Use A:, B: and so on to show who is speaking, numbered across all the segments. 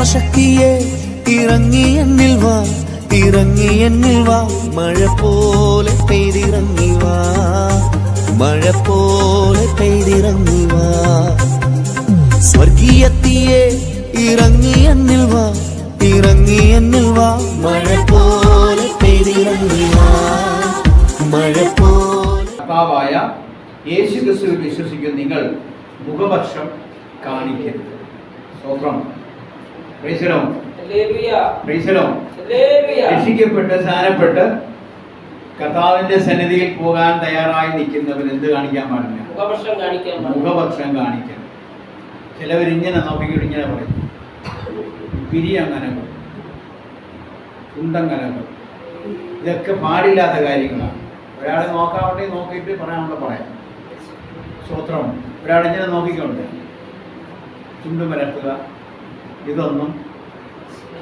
A: ആത്മശക്തിയെ ഇറങ്ങി എന്നിൽ വാ ഇറങ്ങി എന്നിൽ വാ. മഴ പോലെ പെയ്തിറങ്ങി വാ മഴ പോലെ പെയ്തിറങ്ങി വാ. സ്വർഗീയത്തിയെ ഇറങ്ങി എന്നിൽ വാ ഇറങ്ങി എന്നിൽ വാ. മഴ പോലെ പെയ്തിറങ്ങി വാ മഴ പോലെ.
B: യേശു ക്രിസ്തുവിൽ വിശ്വസിക്കുന്ന നിങ്ങൾ മുഖപക്ഷം കാണിക്കരുത്. സ്തോത്രം പ്രൈസലോ
C: ഹല്ലേലൂയ.
B: പ്രൈസലോ
C: ഹല്ലേലൂയ.
B: രക്ഷിക്കപ്പെട്ട് സ്നാനപ്പെട്ട് കർത്താവിന്റെ സന്നിധിയിൽ പോകാൻ തയ്യാറായി നിൽക്കുന്നവർ എന്ത് കാണിക്കാൻ പാടില്ല?
C: മുഖപക്ഷം
B: കാണിക്കണം. ചിലവർ ഇങ്ങനെ നോക്കിയിട്ട് ഇങ്ങനെ പറയും. പിരിയങ്ങനകൾ ചുണ്ടങ്ങനകൾ ഇതൊക്കെ പാടില്ലാത്ത കാര്യങ്ങളാണ്. ഒരാളെ നോക്കാൻ വേണ്ടി നോക്കിയിട്ട് പറയാനുള്ള പറയാം. സ്വത്രം ഒരാളിങ്ങനെ നോക്കിക്കൊണ്ട് ചുണ്ടും മലർത്തുക ഇതൊന്നും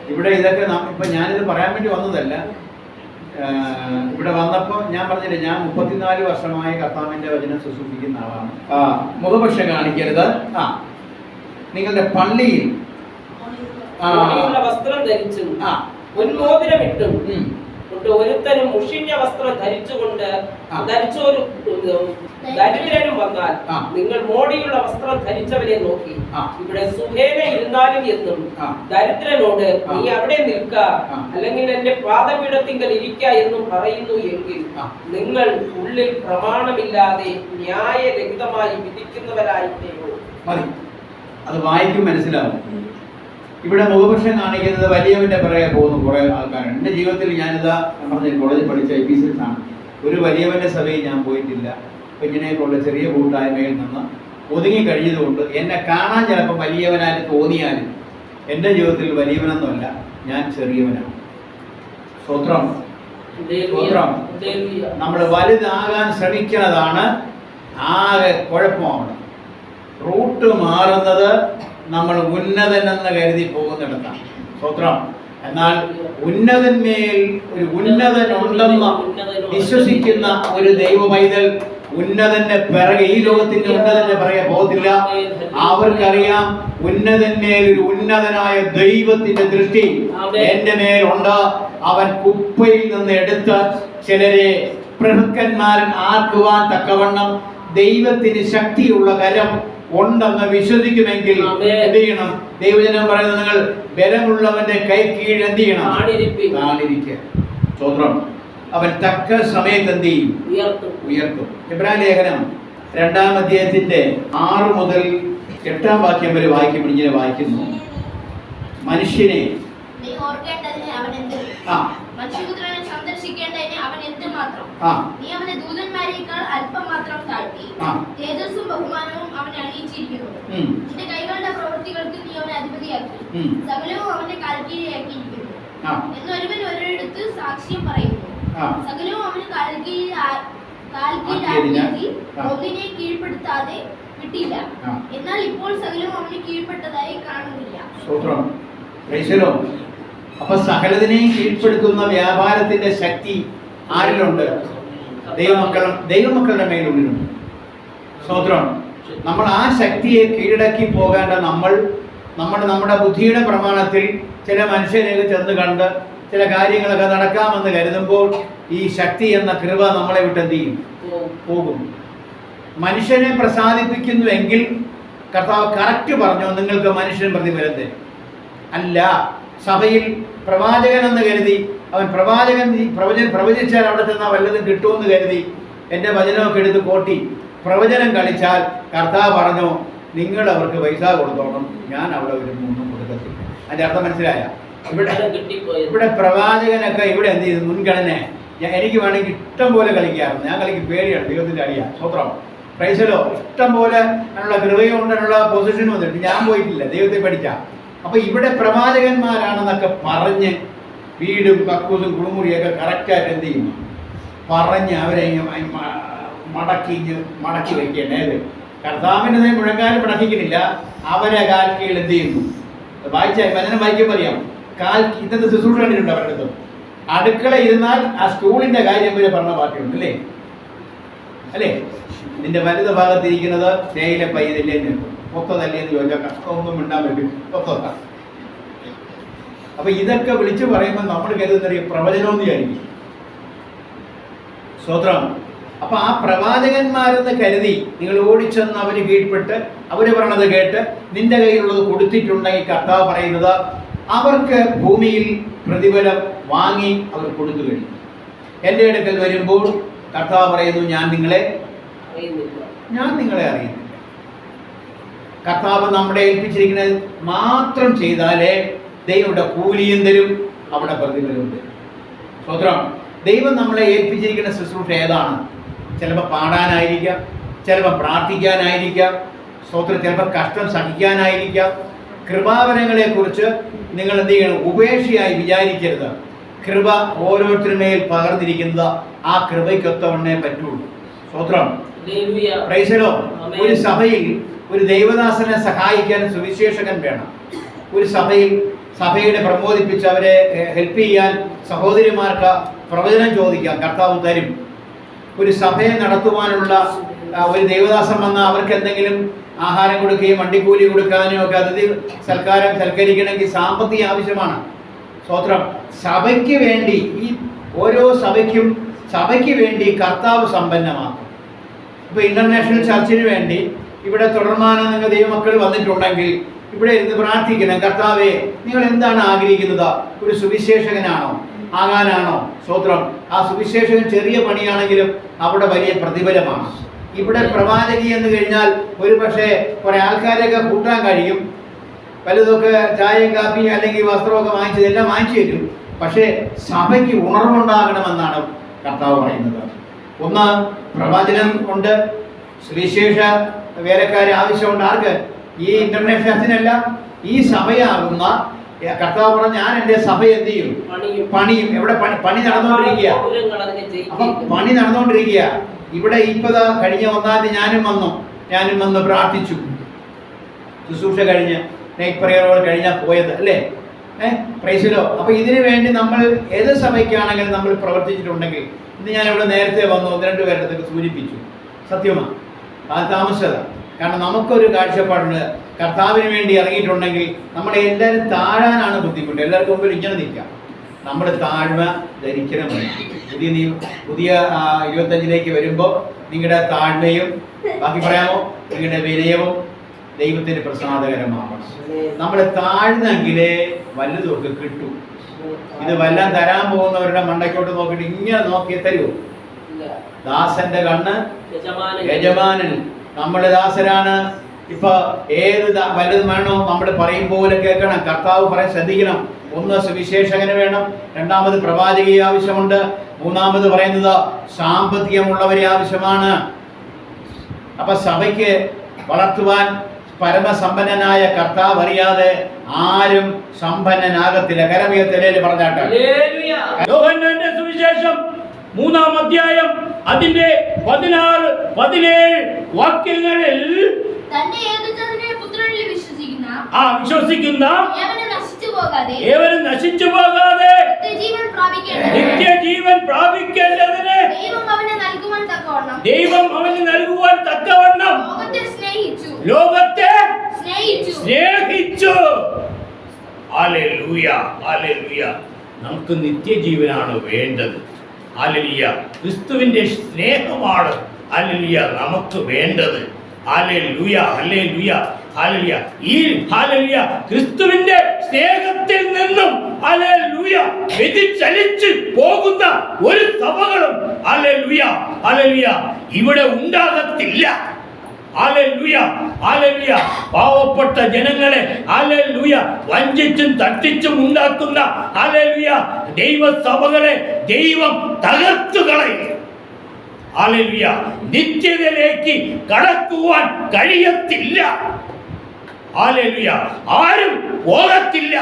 B: ഇവിടെ ഇതൊക്കെ ഇപ്പൊ ഞാനിത് പറയാൻ വേണ്ടി വന്നതല്ല. ഇവിടെ വന്നപ്പോൾ ഞാൻ പറഞ്ഞില്ലേ ഞാൻ മുപ്പത്തിനാല് വർഷമായി കർത്താവിന്റെ വചനം ശുശ്രൂഷിക്കുന്ന ആളാണ്. ആ മുഖപക്ഷം കാണിക്കരുത്. ആ നിങ്ങളുടെ പള്ളിയിൽ.
C: വസ്ത്രം ധരിച്ചും
B: ആ.
C: ഇട്ടും
B: ഉം.
C: കൊണ്ട് ഒരുത്തനും മുഷിഞ്ഞ വസ്ത്രം ധരിച്ചുകൊണ്ട്. ധരിച്ചൊരു ദരിദ്രനും വന്നാൽ നിങ്ങൾ മോടിയുള്ള വസ്ത്രം ധരിച്ചവരെ നോക്കി. ഇവിടെ സുഖേന ഇരുന്നാലും എന്നും. ദരിദ്രനോട് നീ അവിടെ നിൽക്ക. അല്ലെങ്കിൽ എന്റെ പാദപീഠത്തിങ്കൽ ഇരിക്ക എന്നും പറയുന്നു എങ്കിൽ നിങ്ങൾ ഉള്ളിൽ പ്രമാണമില്ലാതെ ന്യായരഹിതമായി വിധിക്കുന്നവരായിട്ടേയോ
B: മതി. അത് വായിക്കും മനസ്സിലാവും. ഇവിടെ മുഖപക്ഷം കാണിക്കുന്നത് വലിയവന്റെ പിറകെ പോകുന്ന കുറെ ആൾക്കാരുണ്ട്. എന്റെ ജീവിതത്തിൽ ഞാനിതാ ഞാൻ പറഞ്ഞ കോളേജിൽ പഠിച്ച ഐ പി ആണ്. ഒരു വലിയവന്റെ സഭയിൽ ഞാൻ പോയിട്ടില്ല. അപ്പൊ ഇങ്ങനെയൊക്കെയുള്ള ചെറിയ കൂട്ടായ്മയിൽ നിന്ന് ഒതുങ്ങി കഴിഞ്ഞതുകൊണ്ട് എന്നെ കാണാൻ ചിലപ്പോൾ വലിയവനായി തോന്നിയാലും എന്റെ ജീവിതത്തിൽ വലിയവനൊന്നുമല്ല ഞാൻ ചെറിയവനാണ്. സ്വത്രം. നമ്മൾ വലുതാകാൻ ശ്രമിക്കുന്നതാണ് ആകെ കുഴപ്പമാണ്. റൂട്ട് മാറുന്നത് നമ്മൾ ഉന്നതനെന്ന് കരുതി പോകുന്നിടത്താണ്. സ്വത്രം എന്നാൽ ഉന്നതന്മേൽ ഒരു ഉന്നതനുണ്ടെന്ന് വിശ്വസിക്കുന്ന ഒരു ദൈവ പൈതൽ ഉന്നതന്റെ പിറകെ ഈ ലോകത്തിന്റെ ഉന്നതന്റെ പിറകെ പോകത്തില്ല. അവർക്കറിയാം ഉന്നതന്മേൽ ഒരു ഉന്നതനായ ദൈവത്തിന്റെ ദൃഷ്ടി എന്റെ മേലുണ്ട്. അവൻ കുപ്പയിൽ നിന്ന് എടുത്ത് ചിലരെ പ്രഭുക്കന്മാരൻ ആക്കുവാൻ തക്കവണ്ണം ദൈവത്തിന് ശക്തിയുള്ള കരം ഉണ്ടെന്ന് വിശ്വസിക്കുമെങ്കിൽ. എന്ത് ചെയ്യണം? ദൈവജനം പറയുന്നത് നിങ്ങൾ ബലമുള്ളവന്റെ കൈ കീഴിൽ എന്ത് ചെയ്യണം. താണിരിക്കുക സ്തോത്രം. അവൻ തക്ക സമയത്ത് എന്ത് ചെയ്യും?
C: ഉയർത്തും.
B: എബ്രാഹിം ലേഖനം രണ്ടാം അധ്യായത്തിന്റെ ആറ് മുതൽ എട്ടാം വാക്യം വരെ വായിക്കുമ്പോൾ ഇങ്ങനെ വായിക്കുന്നു. മനുഷ്യനെ
D: നീ ഓർക്കേണ്ടതിന് അവൻ എന്ത്
B: ആ
D: മനുഷ്യപുത്രനെ സന്ദർശിക്കേണ്ടതിന് അവൻ നീ അവനെ ദൂതന്മാരേക്കാൾ അല്പം മാത്രം താഴ്ത്തി. തേജസ്സും ബഹുമാനവും അവനെ അണിയിച്ചിരിക്കുന്നു.
B: ഉം,
D: നിന്റെ കൈകളുടെ പ്രവൃത്തികൾക്ക് നീ അവനെ അധിപതിയാക്കി.
B: ഉം,
D: സകലവും അവന്റെ കാൽക്കീഴിലാക്കിയിരിക്കുന്നു
B: ആ.
D: എന്നൊരുവൻ ഒരിടത്ത് സാക്ഷ്യം പറയുന്നു.
B: ആ.
D: സകലവും അവന് കാൽക്കീഴിൽ ആ-
B: ആക്കിയതിനാൽ,
D: കാൽക്കീഴിലാക്കി
B: ആ.
D: ഒന്നിനെ കീഴ്പ്പെടുത്താതെ വിട്ടില്ല. എന്നാൽ ഇപ്പോൾ സകലവും അവന് കീഴ്പ്പെട്ടതായി കാണുന്നില്ല.
B: അപ്പൊ സകലതിനെയും കീഴ്പ്പെടുത്തുന്ന വ്യാപാരത്തിന്റെ ശക്തി ആരിലുണ്ട്? ദൈവമക്കൾ ദൈവമക്കളുടെ മേലുള്ളിലുണ്ട്. സ്തോത്രം. നമ്മൾ ആ ശക്തിയെ കീഴടക്കി പോകേണ്ട നമ്മൾ നമ്മുടെ നമ്മുടെ ബുദ്ധിയുടെ പ്രമാണത്തിൽ ചില മനുഷ്യരെയൊക്കെ ചെന്ന് കണ്ട് ചില കാര്യങ്ങളൊക്കെ നടക്കാമെന്ന് കരുതുമ്പോൾ ഈ ശക്തി എന്ന കൃപ നമ്മളെ വിട്ട് എന്ത് ചെയ്യും? പോകും. മനുഷ്യനെ പ്രസാദിപ്പിക്കുന്നുവെങ്കിൽ കർത്താവ് കറക്റ്റ് പറഞ്ഞു? നിങ്ങൾക്ക് മനുഷ്യൻ പ്രതിഫലത്തെ അല്ല. സഭയിൽ പ്രവാചകൻ എന്ന് കരുതി അവൻ പ്രവാചകൻ പ്രവചൻ പ്രവചിച്ചാൽ അവിടെ ചെന്നാൽ വല്ലതും കിട്ടുമെന്ന് കരുതി എന്റെ വചനമൊക്കെ എടുത്ത് കോട്ടി പ്രവചനം കളിച്ചാൽ കർത്താവ് പറഞ്ഞു നിങ്ങൾ അവർക്ക് പൈസ കൊടുത്തോണം ഞാൻ അവിടെ ഒരു മൂന്നും കൊടുക്കത്തില്ല. അതിന്റെ അർത്ഥം മനസ്സിലായ? ഇവിടെ. ഇവിടെ പ്രവാചകനൊക്കെ ഇവിടെ എന്ത് ചെയ്തു? മുൻഗണന. എനിക്ക് വേണമെങ്കിൽ ഇഷ്ടം പോലെ കളിക്കാറുണ്ട്. ഞാൻ കളിക്ക് പേടിയാണ് ദൈവത്തിന്റെ അടിയ സ്വത്രം പ്രൈസലോ ഇഷ്ടം പോലെ അതിനുള്ള കൃപയും കൊണ്ടുള്ള പൊസിഷൻ വന്നിട്ട് ഞാൻ പോയിട്ടില്ല ദൈവത്തെ പഠിച്ച. അപ്പൊ ഇവിടെ പ്രവാചകന്മാരാണെന്നൊക്കെ പറഞ്ഞ് വീടും കക്കൂസും കുളിമുറിയൊക്കെ കറക്റ്റായിട്ട് എന്ത് ചെയ്യുന്നു? പറഞ്ഞ് അവരെ മടക്കി മടക്കി വെക്കേണ്ട ഏത് കർത്താവിന്റെ നേരെ മുഴങ്കാലം മടക്കിക്കുന്നില്ല അവരെ കാൽ കീഴിൽ എന്ത് ചെയ്യുന്നു? വായിച്ച വചനം വായിക്കുമ്പോൾ അറിയാം. കാൽ ഇന്നത്തെ ശുശ്രൂഷ കണ്ടിട്ടുണ്ട് അവരുടെ അടുത്ത്. അടുക്കള ഇരുന്നാൽ ആ സ്റ്റൂളിന്റെ കാര്യം വരെ പറഞ്ഞ പാർട്ടിയുണ്ട് അല്ലേ? അല്ലേ? നിന്റെ വലുത് ഭാഗത്തിരിക്കുന്നത് തേയില പയ്യതല്ലേ എന്ന് മൊത്തതല്ലേ എന്ന് ചോദിച്ചാൽ ഒന്നും മിണ്ടാൻ പറ്റും മൊത്തം അപ്പൊ ഇതൊക്കെ വിളിച്ചു പറയുമ്പോൾ നമ്മൾ കരുതുന്നറിയ പ്രവചനമെന്ന് വിചാരിക്കും. സ്വത്രം അപ്പൊ ആ പ്രവാചകന്മാരെന്ന് കരുതി നിങ്ങൾ ഓടിച്ചെന്ന് അവർ കീഴ്പ്പെട്ട് അവർ പറയണത് കേട്ട് നിന്റെ കയ്യിലുള്ളത് കൊടുത്തിട്ടുണ്ടെങ്കിൽ കർത്താവ് പറയുന്നത് അവർക്ക് ഭൂമിയിൽ പ്രതിഫലം വാങ്ങി അവർ കൊടുത്തു കഴിഞ്ഞു. എന്റെ അടുക്കൽ വരുമ്പോൾ കർത്താവ് പറയുന്നു ഞാൻ നിങ്ങളെ ഞാൻ നിങ്ങളെ അറിയുന്നില്ല. കർത്താവ് നമ്മളെ ഏൽപ്പിച്ചിരിക്കുന്നത് മാത്രം ചെയ്താലേ ദൈവയുടെ കൂലിയും തരും അവിടെ പ്രതിഫലവും തരും. സ്വത്രം ദൈവം നമ്മളെ ഏൽപ്പിച്ചിരിക്കുന്ന ശുശ്രൂഷ ഏതാണ്? ചിലപ്പോൾ പാടാനായിരിക്കാം ചിലപ്പോൾ പ്രാർത്ഥിക്കാനായിരിക്കാം സ്തോത്രം. ചിലപ്പോൾ കഷ്ടം സഹിക്കാനായിരിക്കാം. കൃപാവനങ്ങളെക്കുറിച്ച് നിങ്ങൾ എന്ത് ചെയ്യണം? ഉപേക്ഷയായി വിചാരിക്കരുത്. കൃപ ഓരോരുത്തരുമേൽ പകർന്നിരിക്കുന്നത് ആ കൃപയ്ക്കൊത്തവണ്ണേ പറ്റുള്ളൂ.
C: ആമേൻ.
B: ഒരു സഭയിൽ ഒരു ദൈവദാസനെ സഹായിക്കാൻ സുവിശേഷകൻ വേണം. ഒരു സഭയിൽ സഭയുടെ പ്രബോധിപ്പിച്ച് അവരെ ഹെൽപ്പ് ചെയ്യാൻ സഹോദരിമാർക്ക് പ്രവചനം ചോദിക്കാം കർത്താവ് തരും. ഒരു സഭയെ നടത്തുവാനുള്ള ഒരു ദേവദാസം വന്ന അവർക്ക് എന്തെങ്കിലും ആഹാരം കൊടുക്കുകയും വണ്ടിക്കൂലി കൊടുക്കാനും ഒക്കെ അതിഥി സൽക്കാരം സൽക്കരിക്കണമെങ്കിൽ സാമ്പത്തിക ആവശ്യമാണ്. സ്തോത്രം. സഭയ്ക്ക് വേണ്ടി ഈ ഓരോ സഭയ്ക്കും സഭയ്ക്ക് വേണ്ടി കർത്താവ് സമ്പന്നമാക്കും. ഇപ്പൊ ഇന്റർനാഷണൽ ചർച്ചിന് വേണ്ടി ഇവിടെ തുടർമാനം നിങ്ങൾ ദൈവമക്കൾ വന്നിട്ടുണ്ടെങ്കിൽ ഇവിടെ ഇരുന്ന് പ്രാർത്ഥിക്കണം. കർത്താവെ നിങ്ങൾ എന്താണ് ആഗ്രഹിക്കുന്നത്? ഒരു സുവിശേഷകനാണോ? ആകാനാണോ? സ്തോത്രം. ആ സുവിശേഷകൻ ചെറിയ പണിയാണെങ്കിലും അവിടെ വലിയ പ്രതിഫലമാണ്. ഇവിടെ പ്രവാചകി എന്ന് കഴിഞ്ഞാൽ ഒരു പക്ഷേ കുറെ ആൾക്കാരെയൊക്കെ കൂട്ടാൻ കഴിയും. പലതൊക്കെ ചായയും കാപ്പിയും അല്ലെങ്കിൽ വസ്ത്രമൊക്കെ വാങ്ങിച്ചത് എല്ലാം വാങ്ങിച്ചു തരും. പക്ഷേ സഭയ്ക്ക് ഉണർവുണ്ടാകണമെന്നാണ് കർത്താവ് പറയുന്നത്. ഒന്ന് പ്രവചനം കൊണ്ട് സുവിശേഷ വേലക്കാരെ ആവശ്യമുണ്ട് ആർക്ക് ഈ ഇന്റർനാഷണൽ ഈ സഭയാകുന്ന കർത്താവ് പറഞ്ഞ ഞാൻ എന്റെ സഭ എന്ത് ചെയ്യും?
C: പണിയും.
B: എവിടെ പണി? പണി നടന്നുകൊണ്ടിരിക്കുക. അപ്പൊ പണി നടന്നുകൊണ്ടിരിക്കുക. ഇവിടെ ഇപ്പതാ കഴിഞ്ഞ ഒന്നാം തീയതി ഞാനും വന്നു. ഞാനും വന്ന് പ്രാർത്ഥിച്ചു. ശുശ്രൂഷ കഴിഞ്ഞ് നൈറ്റ് കഴിഞ്ഞാൽ പോയത് അല്ലേ? ഏഹ് പ്രൈസിലോ അപ്പൊ ഇതിനു വേണ്ടി നമ്മൾ ഏത് സഭയ്ക്കാണെങ്കിലും നമ്മൾ പ്രവർത്തിച്ചിട്ടുണ്ടെങ്കിൽ ഇന്ന് ഞാൻ ഇവിടെ നേരത്തെ വന്നു ഒന്ന് രണ്ട് പേരുടെ സൂചിപ്പിച്ചു. സത്യമാണ് അത് താമസിച്ചത കാരണം നമുക്കൊരു കാഴ്ചപ്പാടുണ്ട്. കർത്താവിന് വേണ്ടി ഇറങ്ങിയിട്ടുണ്ടെങ്കിൽ നമ്മളെ എല്ലാവരും താഴാനാണ് ബുദ്ധിമുട്ട്. എല്ലാവർക്കും മുമ്പിൽ ഇങ്ങനെ നിൽക്കാം. നമ്മൾ താഴ്മ ധരിക്കണം. പുതിയ നീ പുതിയ ഇരുപത്തഞ്ചിലേക്ക് വരുമ്പോൾ നിങ്ങളുടെ താഴ്മയും ബാക്കി പറയാമോ? നിങ്ങളുടെ വിനയവും ദൈവത്തിന് പ്രസാദകരമാവണം. നമ്മൾ താഴ്ന്നെങ്കിലേ വല്ലതൊക്കെ കിട്ടും. ഇത് വല്ലം തരാൻ പോകുന്നവരുടെ മണ്ടയ്ക്കോട്ട് നോക്കിയിട്ട് ഇങ്ങനെ നോക്കി തരുമോ. ദാസന്റെ കണ്ണ്
C: യജമാനൻ.
B: യജമാനൻ. നമ്മുടെ ദാസരാണ്. ഇപ്പൊ ഏത് വലുത് വേണോ നമ്മൾ പറയും പോലെ കേൾക്കണം. കർത്താവ് പറയാൻ ശ്രദ്ധിക്കണം. ഒന്ന് സുവിശേഷകന് വേണം. രണ്ടാമത് പ്രവാചകയെ ആവശ്യമുണ്ട്. മൂന്നാമത് പറയുന്നത് സാമ്പത്തികമുള്ളവരെ ആവശ്യമാണ്. അപ്പൊ സഭയ്ക്ക് വളർത്തുവാൻ പരമസമ്പന്നനായ കർത്താവ് അറിയാതെ ആരും സമ്പന്നനാകത്തില്ല. കരമയത്തിലേൽ പറഞ്ഞാട്ടെ.
C: ഹല്ലേലൂയ.
E: യോഹന്നാന്റെ സുവിശേഷം മൂന്നാം അധ്യായം അതിന്റെ പതിനാറ് പതിനേഴ് വാക്യങ്ങളിൽ ആ വിശ്വസിക്കുന്ന ഏവരും നശിച്ചു പോകാതെ
D: നിത്യജീവൻ പ്രാപിക്കേണ്ടത്
E: നിത്യജീവൻ പ്രാപിക്കേണ്ടതിന്
D: ദൈവം അവനെ നൽകുവാൻ തക്കവണ്ണം ലോകത്തെ സ്നേഹിച്ചു
E: നമുക്ക് നിത്യജീവനാണ് വേണ്ടത്. ഹല്ലേലൂയ ക്രിസ്തുവിന്റെ സ്നേഹമാണ് അലലിയ നമുക്ക് വേണ്ടത്. ഹല്ലേലൂയ ഹല്ലേലൂയ ഹല്ലേലൂയ ഈ ഹല്ലേലൂയ ക്രിസ്തുവിന്റെ സ്നേഹത്തിൽ നിന്നും ഹല്ലേലൂയ വ്യതിചലിച്ച് പോകുന്ന ഒരു സഭകളും ഹല്ലേലൂയ ഹല്ലേലൂയ ഇവിടെ ഉണ്ടാകത്തില്ല. പാവപ്പെട്ട ജനങ്ങളെ വഞ്ചിച്ചും തട്ടിച്ചും ഉണ്ടാക്കുന്ന ദൈവസഭകളെ ദൈവം തകർത്തു കളയും. നിത്യതയിലേക്ക് കടക്കുവാൻ കഴിയത്തില്ല. ആരും പോകത്തില്ല.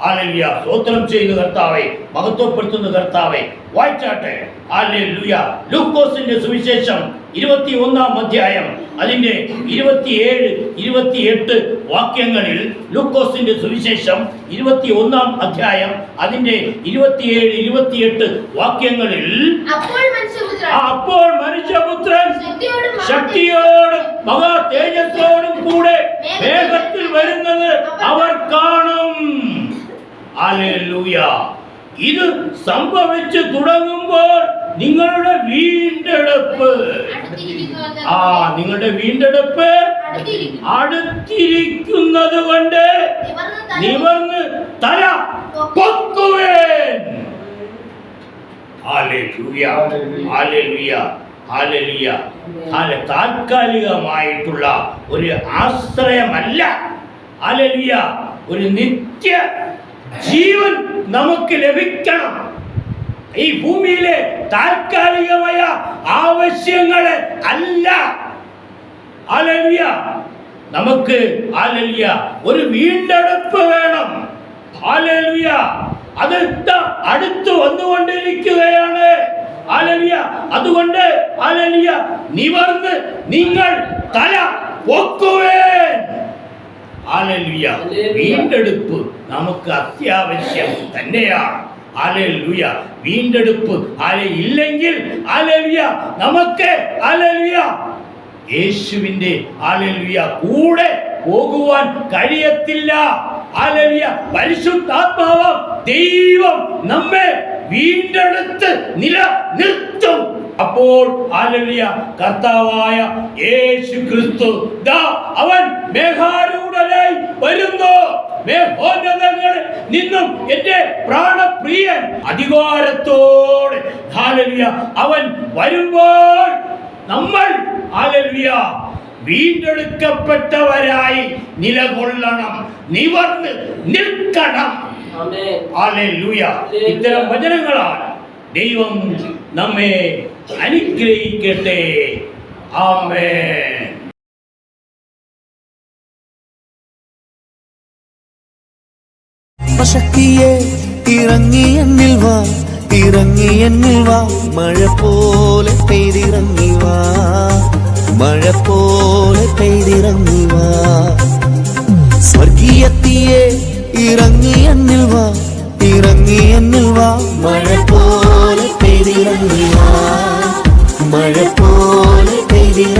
E: ഹല്ലേലൂയ സ്തോത്രം ചെയ്യുന്ന കർത്താവെ മഹത്വപ്പെടുത്തുന്ന കർത്താവെ വായിച്ചാട്ടെ. ഹല്ലേലൂയ ലൂക്കോസിന്റെ സുവിശേഷം ഇരുപത്തി ഒന്നാം അധ്യായം അതിന്റെ ഇരുപത്തിയേഴ് ഇരുപത്തിയെട്ട് വാക്യങ്ങളിൽ ലൂക്കോസിന്റെ സുവിശേഷം ഇരുപത്തി ഒന്നാം അധ്യായം അതിന്റെ ഇരുപത്തിയേഴ് ഇരുപത്തിയെട്ട് വാക്യങ്ങളിൽ
D: അപ്പോൾ മനുഷ്യപുത്രൻ ശക്തിയോടും
E: മഹാ തേജസ്സോടും കൂടെ വേഗത്തിൽ വരുന്നത് അവർ കാണും. ഹല്ലേലൂയ. ഇത് സംഭവിച്ചു തുടങ്ങുമ്പോൾ നിങ്ങളുടെ വീണ്ടെടുപ്പ്. ആ നിങ്ങളുടെ വീണ്ടെടുപ്പ്
D: അടുത്തിരിക്കുന്നു.
E: അടുത്തിരിക്കുന്നത് കൊണ്ട്
D: നിവർന്ന് തല
E: താൽക്കാലികമായിട്ടുള്ള ഒരു ആശ്രയമല്ല. ഒരു നിത്യ ജീവൻ നമുക്ക് ലഭിക്കണം. ഈ ഭൂമിയിലെ താൽക്കാലികമായ ആവശ്യങ്ങളെ അല്ല. ഹല്ലേലൂയ. നമുക്ക് ഹല്ലേലൂയ ഒരു വീണ്ടെടുപ്പ് വേണം. ഹല്ലേലൂയ. അത് അടുത്ത് വന്നുകൊണ്ടിരിക്കുകയാണ്. ഹല്ലേലൂയ. അതുകൊണ്ട് ഹല്ലേലൂയ നിവർന്ന് നിങ്ങൾ തല പൊക്കുവേൻ. ഹല്ലേലൂയ വീണ്ടെടുപ്പ് നമുക്ക് അത്യാവശ്യം തന്നെയാണ്. ഹല്ലേലൂയ വീണ്ടെടുപ്പ് ആലെ ഇല്ലെങ്കിൽ ഹല്ലേലൂയ നമുക്ക് ഹല്ലേലൂയ യേശുവിന്റെ ഹല്ലേലൂയ കൂടെ പോകുവാൻ കഴിയത്തില്ല. അലലിയ പരിശുദ്ധാത്മാവം ദൈവം നമ്മെ വീണ്ടെടുത്ത് നിലനിർത്തും. അപ്പോൾ ഹല്ലേലൂയ കർത്താവായ യേശു ക്രിസ്തു അവൻ അവൻ മേഘാരൂഢനായി വരുന്നു. നിന്നും എന്റെ പ്രാണപ്രിയൻ അധികാരത്തോടെ അവൻ വരുമ്പോൾ നമ്മൾ വീണ്ടെടുക്കപ്പെട്ടവരായി നിലകൊള്ളണം നിവർന്ന് നിൽക്കണം. ഇത്തരം വചനങ്ങളാണ് ദൈവം നമ്മെ അനുഗ്രഹിക്കട്ടെ. ആമേൻ.
A: ശക്തിയെ ഇറങ്ങി എന്നിൽ വാ ഇറങ്ങി എന്നിൽ വാ. മഴ പോലെ പെയ്തിറങ്ങി വാ മഴ പോലെ പെയ്തിറങ്ങി വാ. സ്വർഗീയത്തിയെ ഇറങ്ങി എന്നിൽ വാ ഇറങ്ങി എന്നിൽ വാ. മഴ പോലെ പെയ്തിറങ്ങി വാ മഴ പോലെ പെയ്തിറങ്ങി